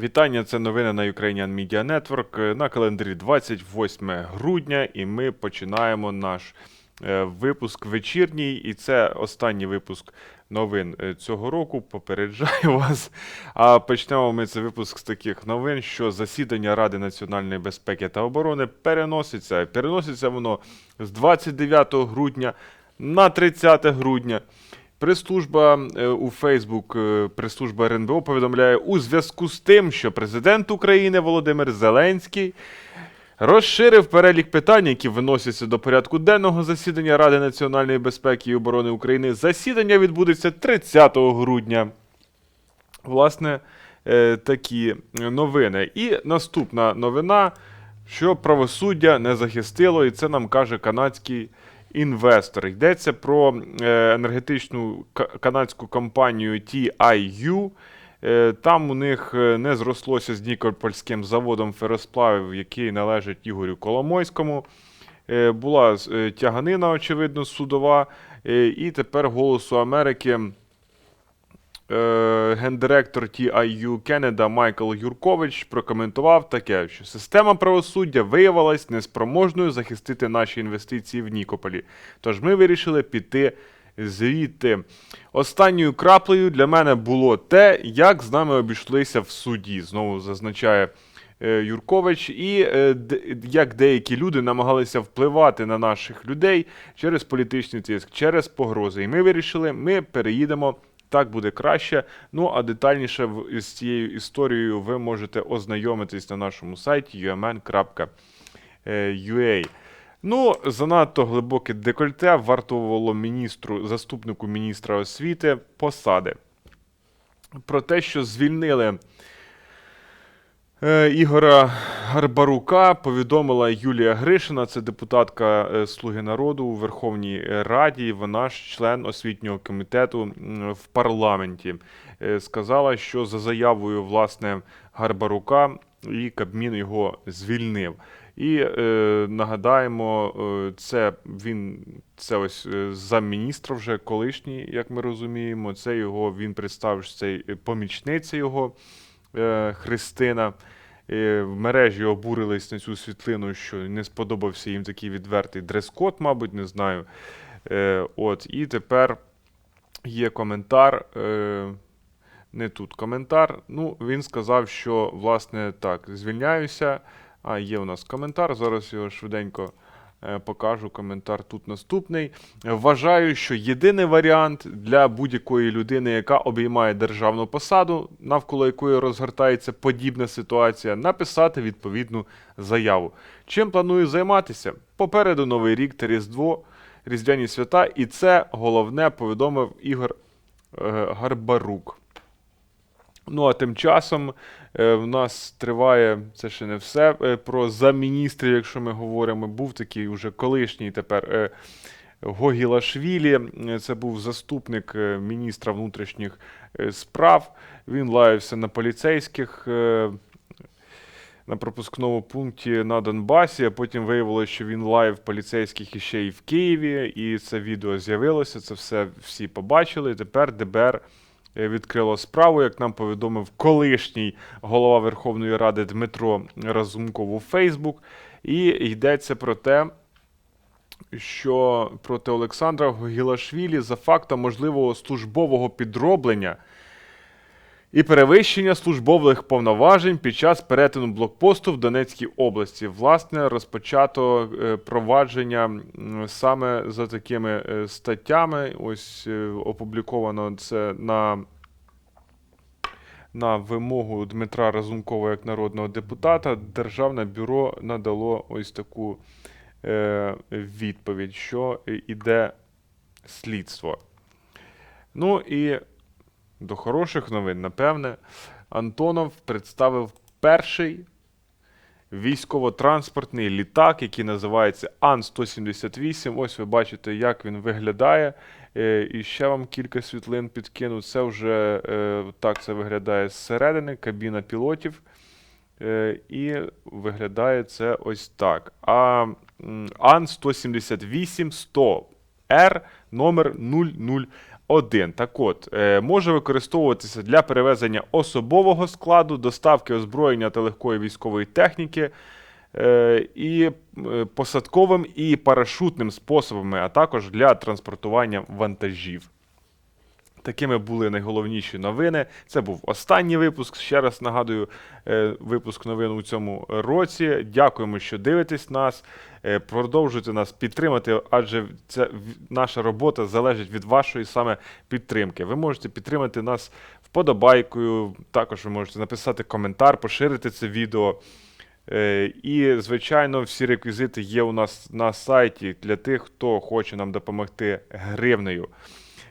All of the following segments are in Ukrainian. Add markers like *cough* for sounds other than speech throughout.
Вітання, це новини на Ukrainian Media Network. Е, На календарі 28 грудня, і ми починаємо наш е, випуск вечірній. І це останній випуск новин е, цього року. Попереджаю *laughs* вас. А почнемо ми цей випуск з таких новин, що засідання Ради національної безпеки та оборони переноситься. Переноситься воно з 29 грудня на 30 грудня. Прес-служба е, у Фейсбук, е, прес-служба РНБО повідомляє у зв'язку з тим, що президент України Володимир Зеленський розширив перелік питань, які виносяться до порядку денного засідання Ради національної безпеки і оборони України. Засідання відбудеться 30 грудня. Власне, е, такі новини. І наступна новина, що правосуддя не захистило, і це нам каже канадський інвестор. Йдеться про е, енергетичну канадську компанію TIU. Е, Там у них е, не зрослося з Нікопольським заводом феросплавів, який належить Ігорю Коломойському. Була тяганина, очевидно, судова. І тепер голосу Америки гендиректор TIU Кеннеда Майкл Юркович прокоментував таке, що система правосуддя виявилась неспроможною захистити наші інвестиції в Нікополі. Тож ми вирішили піти звідти. Останньою краплею для мене було те, як з нами обійшлися в суді. Знову зазначає. е, Юркович, і е, як деякі люди намагалися впливати на наших людей через політичний тиск, через погрози. І ми вирішили, ми переїдемо так буде краще. Ну а детальніше з цією історією ви можете ознайомитись на нашому сайті umn.ua. Ну, занадто глибоке декольте вартувало міністру, заступнику міністра освіти посади. Про те, що звільнили е, Ігора Гарбарука, повідомила Юлія Гришина, це депутатка е, Слуги народу у Верховній Раді. Вона ж член освітнього комітету в парламенті. Е, Сказала, що за заявою власне Гарбарука і Кабмін його звільнив. І е, нагадаємо, е, це він це ось е, замміністра вже колишній, як ми розуміємо. Це його він представив що це е, помічниця його е, Христина. Е, В мережі обурились на цю світлину, що не сподобався їм такий відвертий дрес-код, мабуть, не знаю. Е, От, і тепер є коментар. Е, не тут коментар. Ну, він сказав, що власне так, звільняюся. А є у нас коментар. Зараз його швиденько покажу. Коментар тут наступний. Вважаю, що єдиний варіант для будь-якої людини, яка обіймає державну посаду, навколо якої розгортається подібна ситуація, написати відповідну заяву. Чим планую займатися? Попереду Новий рік та Різдво, Різдвяні свята, і це головне повідомив Ігор е, Гарбарук. Ну а тим часом е, в нас триває це ще не все е, про замміністрів, якщо ми говоримо. Був такий уже колишній тепер е, Гогілашвілі. Це був заступник міністра внутрішніх справ. Він лаявся на поліцейських. на пропускному пункті на Донбасі, а потім виявилося, що він лайв поліцейських іще і в Києві, і це відео з'явилося, це все всі побачили. І тепер ДБР відкрило справу, як нам повідомив колишній голова Верховної Ради Дмитро Разумков у Фейсбук. І йдеться про те, що проти Олександра Гілашвілі за фактом можливого службового підроблення і перевищення службових повноважень під час перетину блокпосту в Донецькій області. Власне, розпочато е, провадження саме за такими е, статтями. Ось е, опубліковано це на. На вимогу Дмитра Разумкова як народного депутата Державне бюро надало ось таку е, відповідь, що іде слідство. Ну і до хороших новин, напевне, Антонов представив перший військово-транспортний літак, який називається Ан-178. Ось ви бачите, як він виглядає. Е, І ще вам кілька світлин підкину. Це вже е, так це виглядає зсередини, кабіна пілотів. Е, І виглядає це ось так. А м, Ан-178 100 Р номер 1. Так от, е, може використовуватися для перевезення особового складу, доставки озброєння та легкої військової техніки, е, і е, посадковим і парашутним способами, а також для транспортування вантажів. Такими були найголовніші новини. Це був останній випуск. Ще раз нагадую, е, випуск новин у цьому році. Дякуємо, що дивитесь нас. Е, Продовжуйте нас підтримати, адже це наша робота залежить від вашої саме підтримки. Ви можете підтримати нас вподобайкою. Також ви можете написати коментар, поширити це відео. Е, І, звичайно, всі реквізити є у нас на сайті для тих, хто хоче нам допомогти гривнею.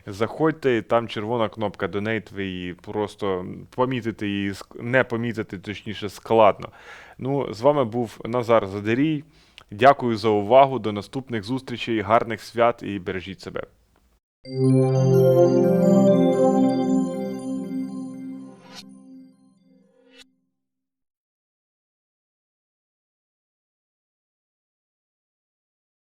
Заходьте, там червона кнопка Donate, ви її просто помітите її, не помітити, точніше, складно. Ну, з вами був Назар Задерій. Дякую за увагу. До наступних зустрічей, гарних свят і бережіть себе.